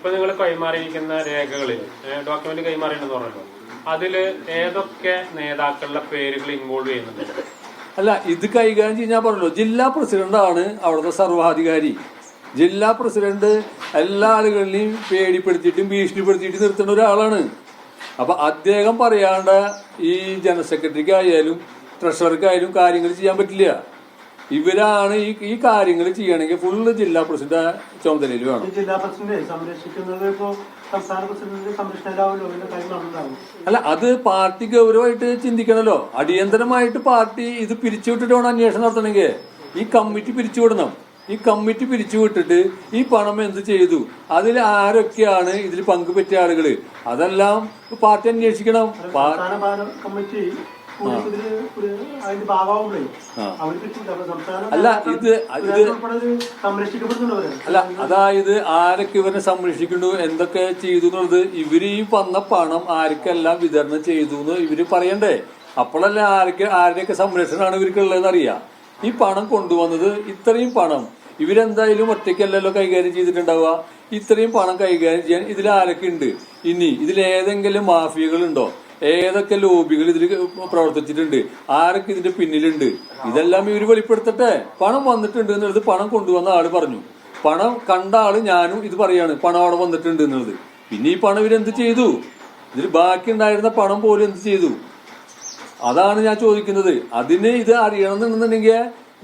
ഇപ്പൊ നിങ്ങൾ കൈമാറിയിരിക്കുന്ന രേഖകളിൽ ഡോക്യുമെന്റ് കൈമാറിയെന്ന് പറഞ്ഞല്ലോ. അതിൽ ഏതൊക്കെ നേതാക്കളുടെ പേരുകൾ ഇൻവോൾവ് ചെയ്യുന്നുണ്ട്? അല്ല ഇത് കൈകാര്യം ചെയ്യാൻ പറഞ്ഞല്ലോ. ജില്ലാ പ്രസിഡന്റാണ് അവിടുത്തെ സർവാധികാരി ജില്ലാ പ്രസിഡന്റ് എല്ലാ ആളുകളിലെയും പേടിപ്പെടുത്തിയിട്ടും ഭീഷണിപ്പെടുത്തിയിട്ടും നിർത്തുന്ന ഒരാളാണ്. അപ്പൊ അദ്ദേഹം പറയാണ്ട് ഈ ജനറൽ സെക്രട്ടറിക്ക് ആയാലും ട്രഷറർക്കായാലും കാര്യങ്ങൾ ചെയ്യാൻ പറ്റില്ല. ഇവരാണ് ഈ ഈ കാര്യങ്ങൾ ചെയ്യണമെങ്കിൽ ഫുള്ള് ജില്ലാ പ്രസിഡന്റ് ചുമതലയിൽ വേണം. ജില്ലാ പ്രസിഡന്റ് സംരക്ഷിക്കുന്നത് ഇപ്പോ സംസ്ഥാന പ്രസിഡന്റ് സംരക്ഷണരാവില്ലോ അല്ല അത് പാർട്ടി ഗൗരവമായിട്ട് ചിന്തിക്കണല്ലോ. അടിയന്തരമായിട്ട് പാർട്ടി ഇത് പിരിച്ചുവിട്ടിട്ട് വേണം അന്വേഷണം നടത്തണമെങ്കിൽ ഈ കമ്മിറ്റി പിരിച്ചുവിടണം. ഈ കമ്മിറ്റി പിരിച്ചുവിട്ടിട്ട് ഈ പണം എന്ത് ചെയ്തു? അതിൽ ആരൊക്കെയാണ് ഇതിൽ പങ്കുപറ്റിയ ആളുകൾ അതെല്ലാം പാർട്ടി അന്വേഷിക്കണം. കമ്മിറ്റി അല്ല, ഇത് ഇത് അല്ല അതായത് ആരൊക്കെ ഇവരെ സംരക്ഷിക്കുന്നു എന്തൊക്കെ ചെയ്തു എന്നുള്ളത് ഇവർ ഈ വന്ന പണം ആർക്കെല്ലാം വിതരണം ചെയ്തു എന്ന് ഇവർ പറയണ്ടേ? അപ്പോഴല്ലേ ആർക്ക് ആരുടെയൊക്കെ സംരക്ഷണമാണ് ഇവർക്കുള്ളതെന്ന് അറിയാം? ഈ പണം കൊണ്ടുവന്നത് ഇത്രയും പണം. ഇവരെന്തായാലും ഒറ്റയ്ക്കല്ലല്ലോ കൈകാര്യം ചെയ്തിട്ടുണ്ടാവുക? ഇത്രയും പണം കൈകാര്യം ചെയ്യാൻ ഇതിൽ ആരൊക്കെ ഉണ്ട്? ഇനി ഇതിലേതെങ്കിലും മാഫിയകളുണ്ടോ ഏതൊക്കെ ലോബികൾ ഇതിൽ പ്രവർത്തിച്ചിട്ടുണ്ട്? ആരൊക്കെ ഇതിന്റെ പിന്നിലുണ്ട്? ഇതെല്ലാം ഇവർ വെളിപ്പെടുത്തട്ടെ. പണം വന്നിട്ടുണ്ട് എന്നുള്ളത് പണം കൊണ്ടുവന്ന ആൾ പറഞ്ഞു. പണം കണ്ട ആൾ ഞാനും ഇത് പറയാണ് പണം അവിടെ വന്നിട്ടുണ്ട് എന്നുള്ളത്. പിന്നെ ഈ പണം ഇവരെന്ത് ചെയ്തു? ഇതിൽ ബാക്കി ഉണ്ടായിരുന്ന പണം പോലും എന്ത് ചെയ്തു? അതാണ് ഞാൻ ചോദിക്കുന്നത്. അതിന് ഇത് അറിയണം എന്നുണ്ടെങ്കിൽ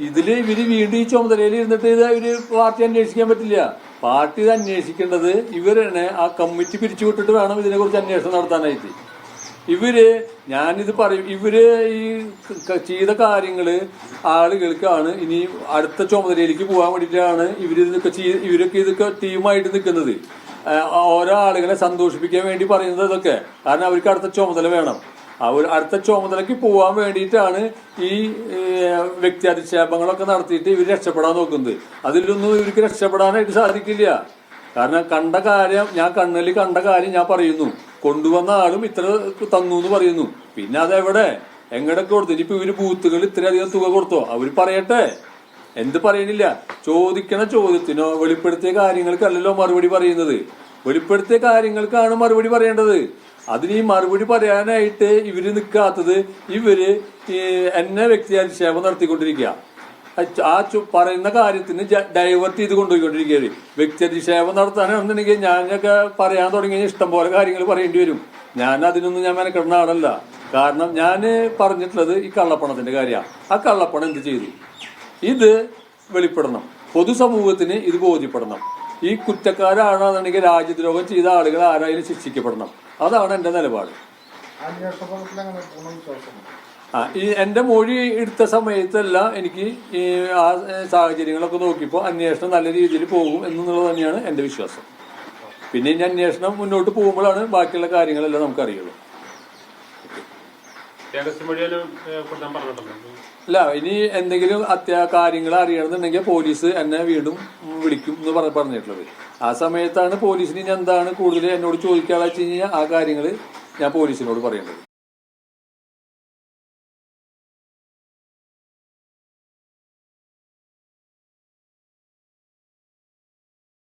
ഇതിൽ ഇവർ വീണ്ടും ഈ ചുമതലയിൽ ഇരുന്നിട്ട് ഇത് ഇവർ പാർട്ടി അന്വേഷിക്കാൻ പറ്റില്ല. പാർട്ടി ഇത് അന്വേഷിക്കേണ്ടത് ഇവരാണ്. ആ കമ്മിറ്റി പിരിച്ചുവിട്ടിട്ട് വേണം ഇതിനെ കുറിച്ച് അന്വേഷണം നടത്താനായിട്ട്. ഇവർ ഞാനിത് പറയും ഇവർ ഈ ചെയ്ത കാര്യങ്ങൾ ആളുകൾക്കാണ് ഇനി അടുത്ത ചുമതലയിലേക്ക് പോകാൻ വേണ്ടിയിട്ടാണ് ഇവർ ഇതൊക്കെ ഇവരൊക്കെ ഇതൊക്കെ ടീമായിട്ട് നിൽക്കുന്നത്. ഓരോ ആളുകളെ സന്തോഷിപ്പിക്കാൻ വേണ്ടി പറയുന്നത് ഇതൊക്കെ. കാരണം അവർക്ക് അടുത്ത ചുമതല വേണം. അവർ അടുത്ത ചുമതലയ്ക്ക് പോകാൻ വേണ്ടിയിട്ടാണ് ഈ വ്യക്തി അധിക്ഷേപങ്ങളൊക്കെ നടത്തിയിട്ട് ഇവർ രക്ഷപ്പെടാൻ നോക്കുന്നത്. അതിലൊന്നും ഇവർക്ക് രക്ഷപ്പെടാനായിട്ട് സാധിക്കില്ല. കാരണം കണ്ട കാര്യം ഞാൻ കണ്ണിൽ കണ്ട കാര്യം ഞാൻ പറയുന്നു. കൊണ്ടുവന്ന ആളും ഇത്ര തന്നു എന്ന് പറയുന്നു. പിന്നെ അതെവിടെ? എങ്ങടൊക്കെ കൊടുത്തു? ഇനിയിപ്പോ ഇവർ ബൂത്തുകൾ ഇത്രയധികം തുക കൊടുത്തോ? അവർ പറയട്ടെ. എന്ത് പറയണില്ല. ചോദിക്കണ ചോദ്യത്തിനോ വെളിപ്പെടുത്തിയ കാര്യങ്ങൾക്കല്ലല്ലോ മറുപടി പറയുന്നത്. വെളിപ്പെടുത്തിയ കാര്യങ്ങൾക്കാണ് മറുപടി പറയേണ്ടത്. അതിന് ഈ മറുപടി പറയാനായിട്ട് ഇവർ നിൽക്കാത്തത് ഇവർ എന്നെ വ്യക്തി അധിക്ഷേപം നടത്തിക്കൊണ്ടിരിക്കുക. ആ പറയുന്ന കാര്യത്തിന് ഡൈവേർട്ട് ചെയ്ത് കൊണ്ടുപോയിക്കൊണ്ടിരിക്കുകയാണ് വ്യക്തി അധിക്ഷേപം നടത്താനാണെന്നുണ്ടെങ്കിൽ ഞാനൊക്കെ പറയാൻ തുടങ്ങിയ ഇഷ്ടം പോലെ കാര്യങ്ങൾ പറയേണ്ടി വരും. ഞാൻ അതിനൊന്നും ഞാൻ മെനക്കെടുന്ന ആളല്ല. കാരണം ഞാൻ പറഞ്ഞിട്ടുള്ളത് ഈ കള്ളപ്പണത്തിന്റെ കാര്യമാണ് ആ കള്ളപ്പണം എന്ത് ചെയ്തു? ഇത് വെളിപ്പെടണം. പൊതുസമൂഹത്തിന് ഇത് ബോധ്യപ്പെടണം. ഈ കുറ്റക്കാരാണെന്നുണ്ടെങ്കിൽ രാജ്യദ്രോഹം ചെയ്ത ആളുകൾ ആരായാലും ശിക്ഷിക്കപ്പെടണം. അതാണ് എന്റെ നിലപാട്. ഈ എന്റെ മൊഴി എടുത്ത സമയത്തല്ല എനിക്ക് ഈ ആ സാഹചര്യങ്ങളൊക്കെ നോക്കിയപ്പോൾ അന്വേഷണം നല്ല രീതിയിൽ പോകും എന്നുള്ളത് തന്നെയാണ് എന്റെ വിശ്വാസം. പിന്നെ ഇനി അന്വേഷണം മുന്നോട്ട് പോകുമ്പോഴാണ് ബാക്കിയുള്ള കാര്യങ്ങളെല്ലാം നമുക്കറിയുള്ളൂ. അല്ല ഇനി എന്തെങ്കിലും അത്യാ കാര്യങ്ങൾ അറിയണമെന്നുണ്ടെങ്കിൽ പോലീസ് എന്നെ വീണ്ടും വിളിക്കും എന്ന് പറ പറഞ്ഞിട്ടുള്ളത്. ആ സമയത്താണ് പോലീസിന് ഇനി എന്താണ് കൂടുതൽ എന്നോട് ചോദിക്കാതെ വെച്ച് കഴിഞ്ഞാൽ ആ കാര്യങ്ങൾ ഞാൻ പോലീസിനോട് പറയേണ്ടത്.